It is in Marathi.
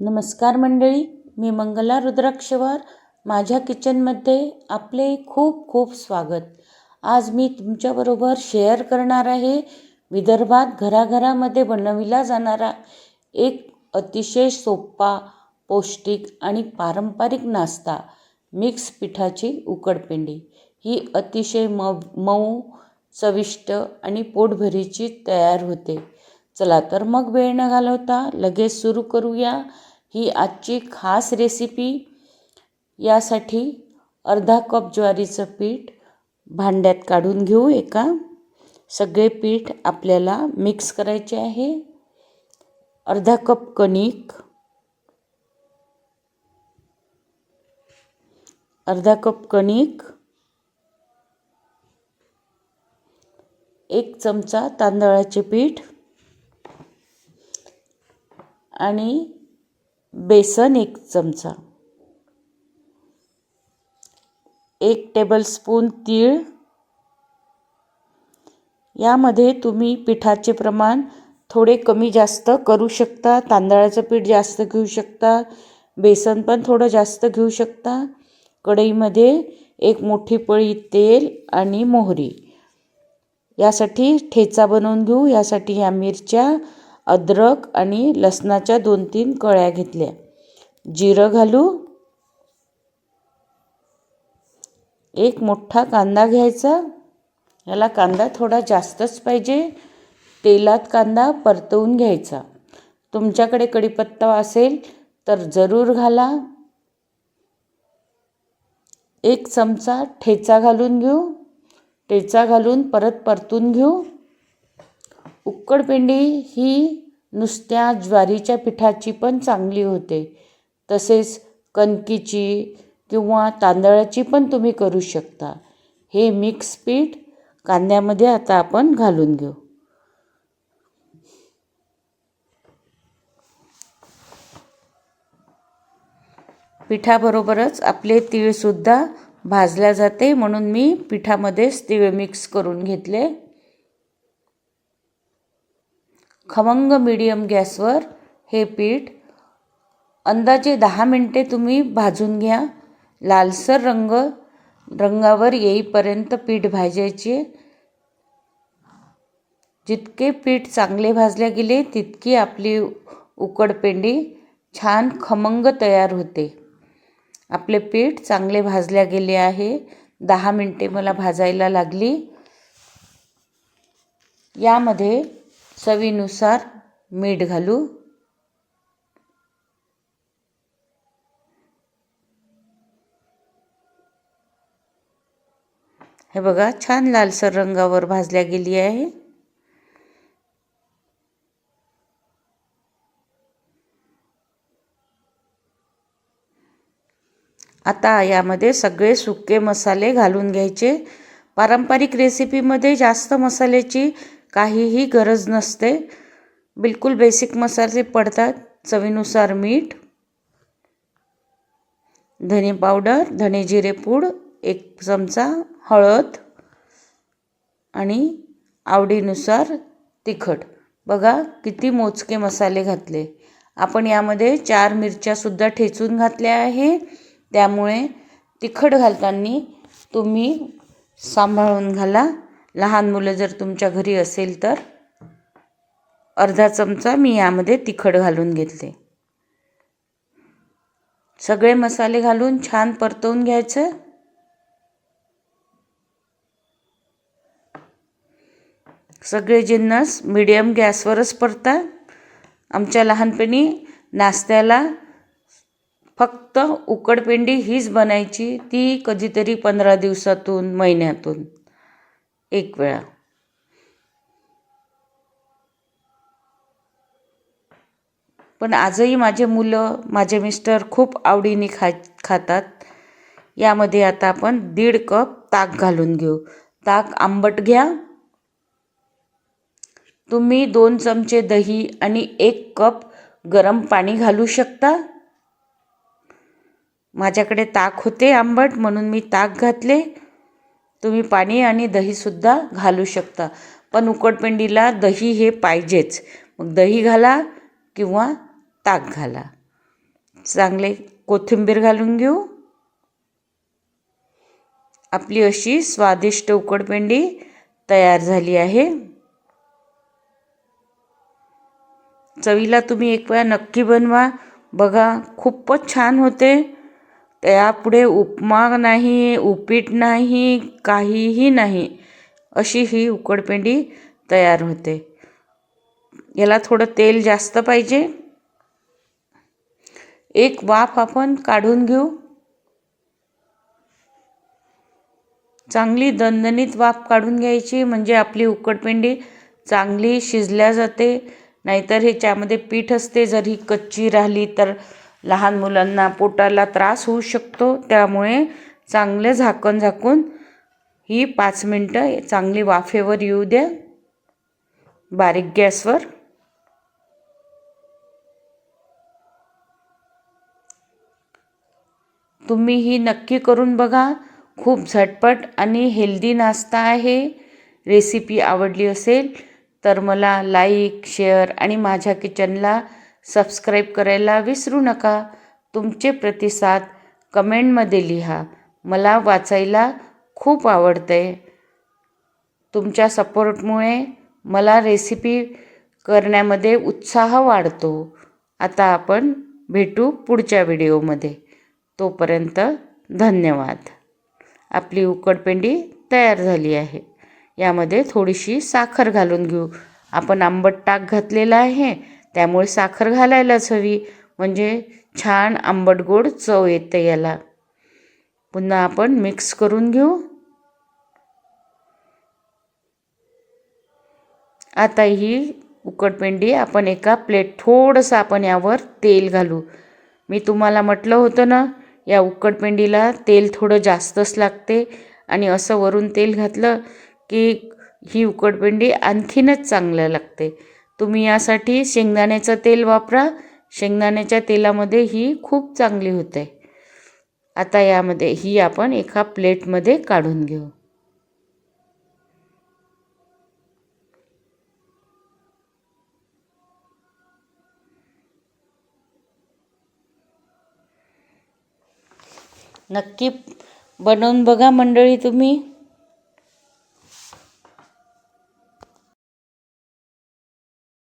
नमस्कार मंडळी मी मंगला रुद्राक्षवार. माझ्या किचनमध्ये आपले खूप खूप स्वागत. आज मी तुमच्याबरोबर शेअर करणार आहे. विदर्भात घराघरामध्ये बनविला जाणारा एक अतिशय सोपा पौष्टिक आणि पारंपरिक नाश्ता मिक्स पिठाची उकडपेंडी. ही अतिशय म मऊ चविष्ट आणि पोटभरीची तयार होते. चला तर मग वेळ न घालवता लगेच सुरू करूया ही आजची खास रेसिपी यासाठी अर्धा कप ज्वारीचं पीठ भांड्यात काढून घेऊ एका. सगळे पीठ आपल्याला मिक्स करायचे आहे. अर्धा कप कणिक. अर्धा कप कणिक. एक चमचा तांदळाचे पीठ. आणि बेसन एक चमचा. एक टेबलस्पून तीळ. यामध्ये तुम्ही पिठाचे प्रमाण थोडे कमी जास्त करू शकता तांदळाचं पीठ जास्त घेऊ शकता बेसन पण थोडं जास्त घेऊ शकता. कढईमध्ये एक मोठी पळी तेल आणि मोहरी. यासाठी ठेचा बनवून घेऊ यासाठी ह्या मिरच्या अद्रक आणि लसणाच्या दोन तीन कळ्या घेतल्या. जिरं घालू. एक मोठा कांदा घ्यायचा. याला कांदा थोडा जास्तच पाहिजे. तेलात कांदा परतवून घ्यायचा. तुमच्याकडे कढीपत्ता असेल तर जरूर घाला. एक चमचा ठेचा घालून घेऊ. ठेचा घालून परत परतून घेऊ. उक्कडपेंडी ही नुसत्या ज्वारीच्या पिठाची पण चांगली होते. तसेच कणकीची किंवा तांदळाची पण तुम्ही करू शकता. हे मिक्स पीठ कांद्यामध्ये आता आपण घालून घेऊ. पिठाबरोबरच आपले तीळसुद्धा भाजल्या जाते म्हणून मी पिठामध्येच तीळ मिक्स करून घेतले. खमंग मिडियम गॅसवर हे पीठ अंदाजे दहा मिनटे तुम्ही भाजून घ्या. लालसर रंग रंगावर येईपर्यंत पीठ भाजायचे. जितके पीठ चांगले भाजले गेले तितकी आपली उकडपेंडी छान खमंग तयार होते. आपले पीठ चांगले भाजल्या गेले आहे. दहा मिनटे मला भाजायला लागली. यामध्ये चवीनुसार मीठ घालू. हे बघा छान लालसर रंगावर भाजल्या गेली आहे. आता यामध्ये सगळे सुके मसाले घालून घ्यायचे. पारंपरिक रेसिपीमध्ये जास्त मसाल्याची काहीही गरज नसते. बिलकुल बेसिक मसाले पडतात. चवीनुसार मीठ धने पावडर धने जिरे पूड एक चमचा हळद आणि आवडीनुसार तिखट. बघा किती मोजके मसाले घातले. आपण यामध्ये चार मिरच्यासुद्धा ठेचून घातल्या आहे. त्यामुळे तिखट घालताना तुम्ही सांभाळून घाला. लहान मुलं जर तुमच्या घरी असेल तर अर्धा चमचा मी यामध्ये तिखट घालून घेतले. सगळे मसाले घालून छान परतवून घ्यायचं. सगळे जिन्नस मिडियम गॅसवरच परतात. आमच्या लहानपणी नाश्त्याला फक्त उकडपेंडी हीच बनायची ती कधीतरी पंधरा दिवसातून महिन्यातून. एक वेळा. पण आजही माझे मुलं माझे मिस्टर खूप आवडीने खा खातात. यामध्ये आता आपण दीड कप ताक घालून घेऊ. ताक आंबट घ्या. तुम्ही दोन चमचे दही आणि एक कप गरम पाणी घालू शकता. माझ्याकडे ताक होते आंबट म्हणून मी ताक घातले. तुम्ही पाणी आणि दहीसुद्धा घालू शकता. पण उकडपेंडीला दही हे पाहिजेच. मग दही घाला किंवा ताक घाला. चांगले कोथिंबीर घालून घेऊ. आपली अशी स्वादिष्ट उकडपेंडी तयार झाली आहे. चवीला तुम्ही एक वेळा नक्की बनवा. बघा खूपच छान होते. त्यापुढे उपमा नाही उपीट नाही काहीही नाही अशी ही उकडपेंडी तयार होते. याला थोडं तेल जास्त पाहिजे. एक वाफ आपण काढून घेऊ. चांगली दणदणीत वाफ काढून घ्यायची म्हणजे आपली उकडपेंडी चांगली शिजल्या जाते. नाहीतर ह्याच्यामध्ये पीठ असते जर ही कच्ची राहिली तर लहान मुलांना पोटाला त्रास होऊ शकतो त्यामुळे चांगले झाकण झाकून ही पाच मिनटं चांगली वाफेवर येऊ द्या. बारीक गॅसवर. तुम्ही ही नक्की करून बघा. खूप झटपट आणि हेल्दी नाश्ता आहे. रेसिपी आवडली असेल तर मला लाईक शेअर आणि माझ्या किचनला सबस्क्राईब करायला विसरू नका. तुमचे प्रतिसाद कमेंटमध्ये लिहा. मला वाचायला खूप आवडतं आहे तुमच्या सपोर्टमुळे मला रेसिपी करण्यामध्ये उत्साह वाढतो. आता आपण भेटू पुढच्या व्हिडिओमध्ये. तोपर्यंत धन्यवाद. आपली उकडपेंडी तयार झाली आहे. यामध्ये थोडीशी साखर घालून घेऊ. आपण आंबट टाक घातलेला आहे. त्यामुळे साखर घालायलाच हवी. म्हणजे छान आंबट गोड चव येते याला. पुन्हा आपण मिक्स करून घेऊ. आता ही उकडपेंडी आपण एका प्लेट थोडंसं आपण यावर तेल घालू. मी तुम्हाला म्हटलं होतं ना या उकडपेंडीला तेल थोडं जास्तच लागते. आणि असं वरून तेल घातलं की ही उकडपेंडी आणखीनच चांगलं लागते. तुम्ही यासाठी शेंगदाण्याचं तेल वापरा. शेंगदाण्याच्या तेलामध्ये ही खूप चांगली होते. आता यामध्ये ही आपण एका प्लेटमध्ये काढून घेऊ. नक्की बनवून बघा मंडळी तुम्ही.